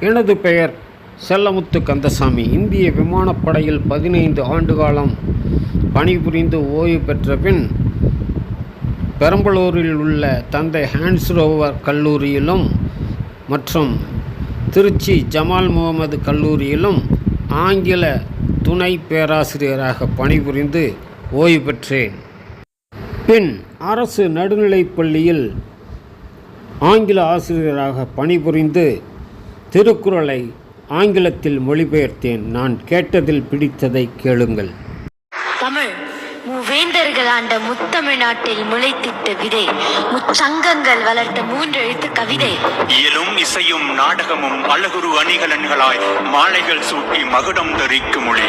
எனது பெயர் செல்லமுத்து கந்தசாமி. இந்திய விமானப்படையில் பதினைந்து ஆண்டு காலம் பணிபுரிந்து ஓய்வு பெற்ற பின் பெரம்பலூரில் உள்ள தந்தை ஹான்ஸ் ரோவர் கல்லூரியிலும் மற்றும் திருச்சி ஜமால் முகமது கல்லூரியிலும் ஆங்கில துணை பேராசிரியராக பணிபுரிந்து ஓய்வு பெற்றேன். பின் அரசு நடுநிலைப் பள்ளியில் ஆங்கில ஆசிரியராக பணிபுரிந்து திருக்குறளை ஆங்கிலத்தில் மொழிபெயர்த்தேன். நான் கேட்டதில் பிடித்ததை கேளுங்கள். தமிழ் மூவேந்தர்கள் ஆண்ட முத்தமிழ்நாட்டில் முளைத்திட்ட விதை முச்சங்கங்கள் வளர்த்த மூன்றெழுத்து கவிதை. இயலும் இசையும் நாடகமும் அழகுரு அணிகலன்களாய் மாலைகள் சூட்டி மகுடம் தரிக்கும் மொழி.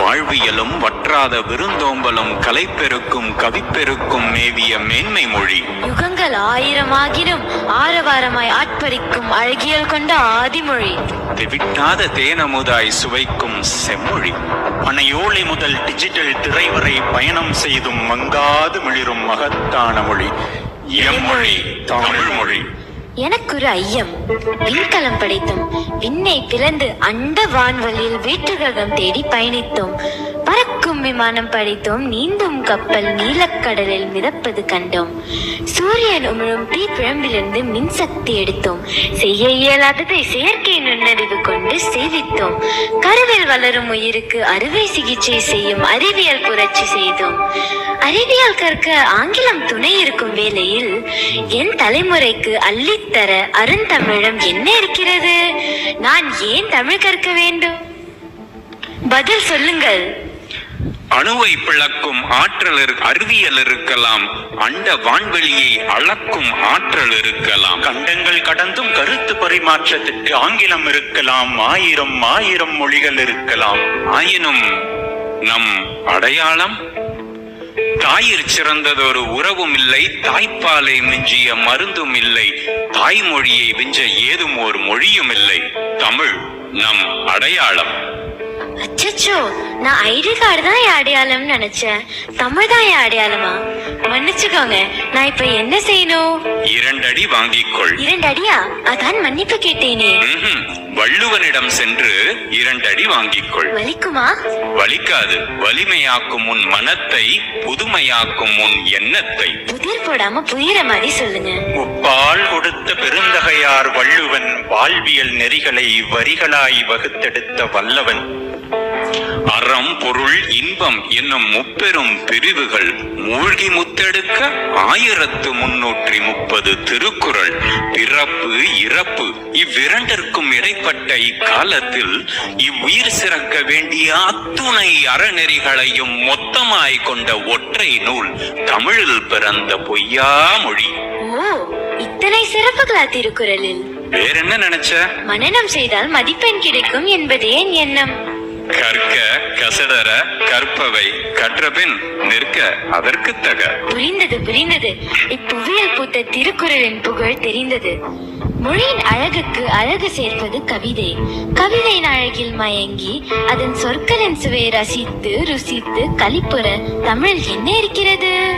வாழ்வியலும் வற்றாத விருந்தோம்பலும் கலைப்பெருக்கும் கவிப்பெருக்கும் மேவிய மேன்மை மொழி. யுகங்கள் ஆயிரமாகினும் ஆரவாரமாய் ஆட்பறிக்கும் அழகியல் கொண்ட ஆதிமொழி. தெவிட்டாத தேனமுதாய் சுவைக்கும் செம்மொழி. பனையோலை முதல் டிஜிட்டல் திரை வரை பயணம் செய்தும் மங்காது மிளிரும் மகத்தான மொழி எம்மொழி தமிழ் மொழி எனக்கொரு ஐயம். விண்கலம் படைத்தோம் விண்ணை பிளந்து அண்ட வான்வழியில் வீட்டுகிரகம் தேடி பயணித்தோம். பறக்கும் விமானம் படைத்தோம் நீந்தும் கப்பல் நீலக்கடலில் மிதப்பது கண்டோம். சூரியன் உமிழும் தீ பிழம்பிலிருந்து மின்சக்தி எடுத்தோம். செய்ய இயலாததை செயற்கை நுண்ணறிவு கொண்டு சேவித்தோம். கருவில் வளரும் உயிருக்கு அறுவை சிகிச்சை செய்யும் அறிவியல் புரட்சி செய்தோம். அறிவியல் கற்க ஆங்கிலம் துணை இருக்கும் வேளையில் என் தலைமுறைக்கு அள்ளித்தர அருந்தமிழம் என்ன இருக்கிறது? நான் ஏன் தமிழ் கற்க வேண்டும்? பதில் சொல்லுங்கள். அணுவை பிளக்கும் ஆற்றல் அறிவியல் இருக்கலாம் அண்ட வான்வெளியை அளக்கும் ஆற்றல் இருக்கலாம். கண்டங்கள் கடந்தும் கருத்து பரிமாற்றத்திற்கு ஆங்கிலம் இருக்கலாம் ஆயிரம் ஆயிரம் மொழிகள் இருக்கலாம். ஆயினும் நம் அடையாளம் தாயிற் சிறந்ததொரு உறவும் இல்லை தாய்ப்பாலை மிஞ்சிய மருந்தும் இல்லை தாய்மொழியை விஞ்ச ஏதும் ஒரு மொழியும் இல்லை. தமிழ் நம் அடையாளம். அச்சச்சோ நான் ஐடி கார்டு தான் என் அடையாளம்னு நினைச்சேன். தமிழ் தான் என் அடையாளமா? மன்னிச்சுக்கோங்க நான் இப்ப என்ன செய்யணும்? இரண்டடி வாங்கிக்கொள். இரண்டு அடியா அதான் மன்னிப்பு கேட்டேனே. வள்ளுவனிடம் சென்று இரண்டடி வாங்கிக்கொள். வலிக்குமா? வலிக்காது. வலிமையாக்கும் உன் மனத்தை புதுமையாக்கும் உன் எண்ணத்தை. புதிர் போடாம புதிர மாதிரி சொல்லுங்க. முப்பால் கொடுத்த பெருந்தகையார் வள்ளுவன் வாழ்வியல் நெறிகளை வரிகளாய் வகுத்தெடுத்த வல்லவன். அறம் பொருள் இன்பம் என்னும் முப்பெரும் பிரிவுகள் மூழ்கி முத்தெடுக்க ஆயிரத்து முன்னூற்றி முப்பது திருக்குறள். பிறப்பு இறப்பு இவ்விரண்டிற்கும் இடைப்பட்ட இக்காலத்தில் இவ்வுயிர் சிறக்க வேண்டிய அத்துணை அறநெறிகளையும் மொத்தமாய் கொண்ட ஒற்றை நூல் தமிழில் பிறந்த பொய்யா மொழி. ஓ இத்தனை சிறப்புகளா திருக்குறளில்? வேறென்ன நினைச்ச? மனனம் செய்தால் மதிப்பெண் கிடைக்கும் என்பதே என் எண்ணம். கற்க கசடர கற்பவை கற்றபின் நிற்க அதற்கு தக. புரிந்தது புரிந்தது. இப்புவியல் பூத்த திருக்குறளின் புகழ் தெரிந்தது. மொழியின் அழகுக்கு அழகு சேர்ப்பது கவிதை. கவிதையின் அழகில் மயங்கி அதன் சொற்களின் சுவையை ரசித்து ருசித்து களிப்புற தமிழில் என்ன இருக்கிறது?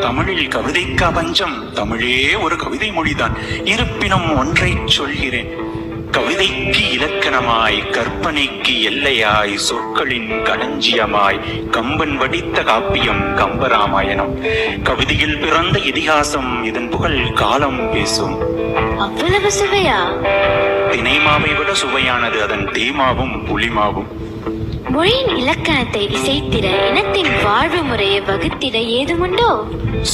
தமிழில் கவிதைக்கு பஞ்சம் தமிழே ஒரு கவிதை மொழிதான். இருப்பினும் ஒன்றை சொல்கிறேன். கவிதைக்கு இலக்கணமாய் கற்பனைக்கு எல்லையாய் சொற்களின் களஞ்சியமாய் கம்பன் வடித்த காப்பியம் கம்பராமாயணம். கவிதையில் பிறந்த இதிகாசம் இதன் புகழ் காலம் பேசும். அவ்வளவு சுவையா? தினைமாவை விட சுவையானது அதன் தேமாவும் புலிமாவும் மொழியின் இலக்கணத்தை இசைத்திட இனத்தின் வாழ்வு முறையை வகுத்திட ஏதுமுண்டோ?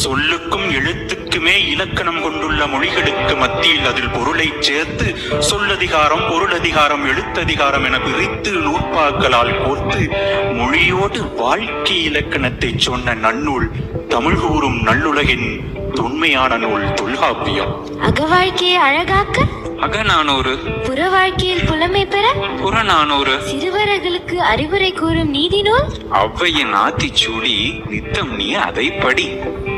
சொல்லுக்கும் எழுத்துக்குமே இலக்கணம் கொண்டுள்ள மொழிகளுக்கு மத்தியில் அதில் பொருளை சேர்த்து சொல்லதிகாரம் பொருளதிகாரம் எழுத்ததிகாரம் என பிரித்து நூற்பாக்களால் கோர்த்து மொழியோடு வாழ்க்கை இலக்கணத்தை சொன்ன நன்னூல் தமிழ் கூறும் நல்லுலகின் தொன்மையான நூல் தொல்காப்பியம். அக வாழ்க்கையை அழகாக்க அகநானூறு புற வாழ்க்கையில் புலமை பெற புறநானூறு சிறுவர்களுக்கு அறிவுரை கூறும் நீதி நூல்? ஔவையின் ஆத்திச்சூடி நித்தம் நீ அதை படி.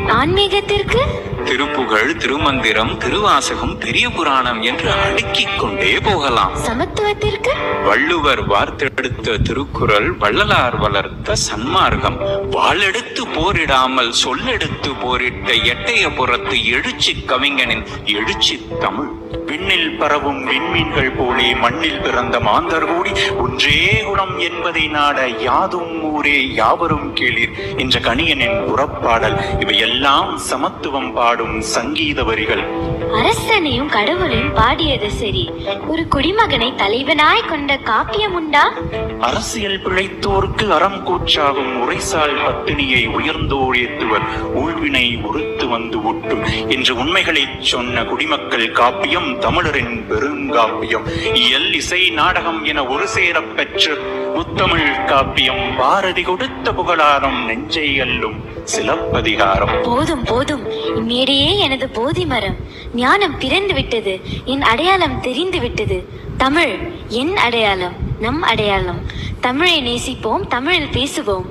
ஆன்மீகத்திற்கு? திருப்புகழ் திருமந்திரம் திருவாசகம் பெரிய புராணம் என்று அடுக்கிக் கொண்டே போகலாம். சமத்துவத்திற்கு? வள்ளுவர் வார்த்தெடுத்த திருக்குறள் வள்ளலார் வளர்த்த சன்மார்க்கம். வாளெடுத்து போரிடாமல் சொல்லெடுத்து போரிட்ட எட்டயபுரத்து எழுச்சி கவிஞனின் எழுச்சி தமிழ். விண்ணில் பரவும் விண்மீன்கள் போலே மண்ணில் பிறந்த மாந்தர் கூடி ஒன்றே குணம் என்பதை நாட யாதும் ஊரே யாவரும் கேளீர் என்ற கணியனின் புறப்பாடல். இவையெல்லாம் சமத்துவம் பாடும் சங்கீத வரிகள். அரசனையும் கடவுளையும் பாடியது சரி. ஒரு குடிமகனை தலைவனாய் கொண்ட காப்பியம் உண்டா? அரசியல் பிழைத்தோர்க்கு அறம் கூற்றாகும் உரைசால் பத்தினியை உயர்ந்தோர் ஏத்துவர். ஊழ்வினை உறுத்து வந்து ஒட்டும் என்ற உண்மைகளைச் சொன்ன குடிமக்கள் காப்பியம் தமிழரின் பெருங்காப்பியம் எல் இசை நாடகம் என ஒரு சேரப் பெற்று முத்தமிழ் காப்பியம் பாரதி கொடுத்த புகழாரம் நெஞ்சை அல்லும் சிலப்பதிகாரம். போதும் போதும். இம்மேடையே எனது போதி மரம். ஞானம் பிறந்து விட்டது. என் அடையாளம் தெரிந்து விட்டது. தமிழ் என் அடையாளம் நம் அடையாளம். தமிழை நேசிப்போம் தமிழில் பேசுவோம்.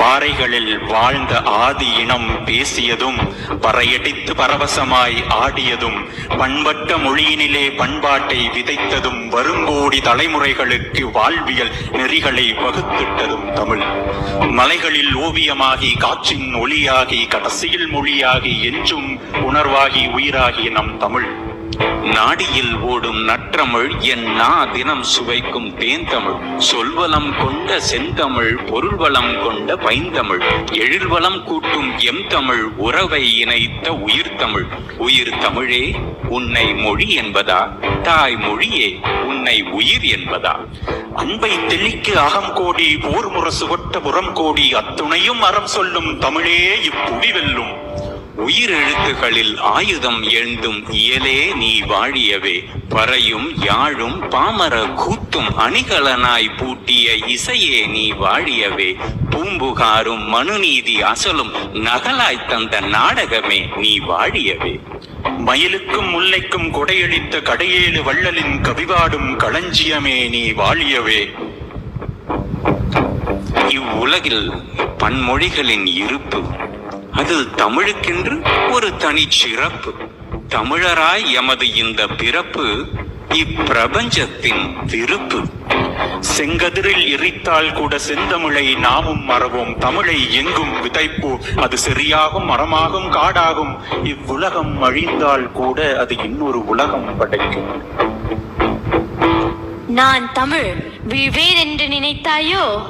பாறைகளில் வாழ்ந்த ஆதி இனம் பேசியதும் பறையடித்து பரவசமாய் ஆடியதும் பண்பட்ட மொழியினிலே பண்பாட்டை விதைத்ததும் வருங்கோடி தலைமுறைகளுக்கு வாழ்வியல் நெறிகளை வகுத்திட்டதும் தமிழ். மலைகளில் ஓவியமாகி காற்றின் ஒளியாகி கடைசியில் மொழியாகி என்றும் உணர்வாகி உயிராகி நம் தமிழ். நாடியில் ஓடும் நற்றமிழ் என் நா தினம் சுவைக்கும் தேந்தமிழ் சொல்வளம் கொண்ட செந்தமிழ் பொருள்வளம் கொண்ட பைந்தமிழ். எழில்வளம் கூட்டும் எம் தமிழ் உறவை இணைத்த உயிர் தமிழ் உயிர் தமிழே உன்னை மொழி என்பதா? தாய் மொழியே உன்னை உயிர் என்பதா? அன்பை தெளிக்கு அகம் கோடி போர் முரசு ஒட்ட புறம் கோடி அத்துணையும் அறம் சொல்லும் தமிழே இப்புவி வெல்லும். உயிரெழுத்துகளில் ஆயுதம் எழுந்தும் இயலே நீ வாழியவே. பறையும் யாழும் பாமர கூத்தும் அணிகலனாய் பூட்டிய இசையே நீ வாழியவே. பூம்புகாரும் மனுநீதி அசலும் நகலாய் தந்த நாடகமே நீ வாழியவே. மயிலுக்கும் முல்லைக்கும் கொடையளித்த கடையேழு வள்ளலின் கவிபாடும் களஞ்சியமே நீ வாழியவே. இவ்வுலகில் பன்மொழிகளின் இருப்பு அதில் தமிழுக்கென்று ஒரு தனி சிறப்பு. தமிழராய் எமது இந்த பிறப்பு இப்பிரபஞ்சத்தின் விருப்பு. செங்கதிரில் எரித்தால் கூட செந்தமிழை நாமும் மறவோம். தமிழை எங்கும் விதைப்போம். அது சரியாகும் மரமாகும் காடாகும். இவ்வுலகம் அழிந்தால் கூட அது இன்னொரு உலகம் படைக்கும். நான் தமிழ். வீழ்வேன் என்று நினைத்தாயோ?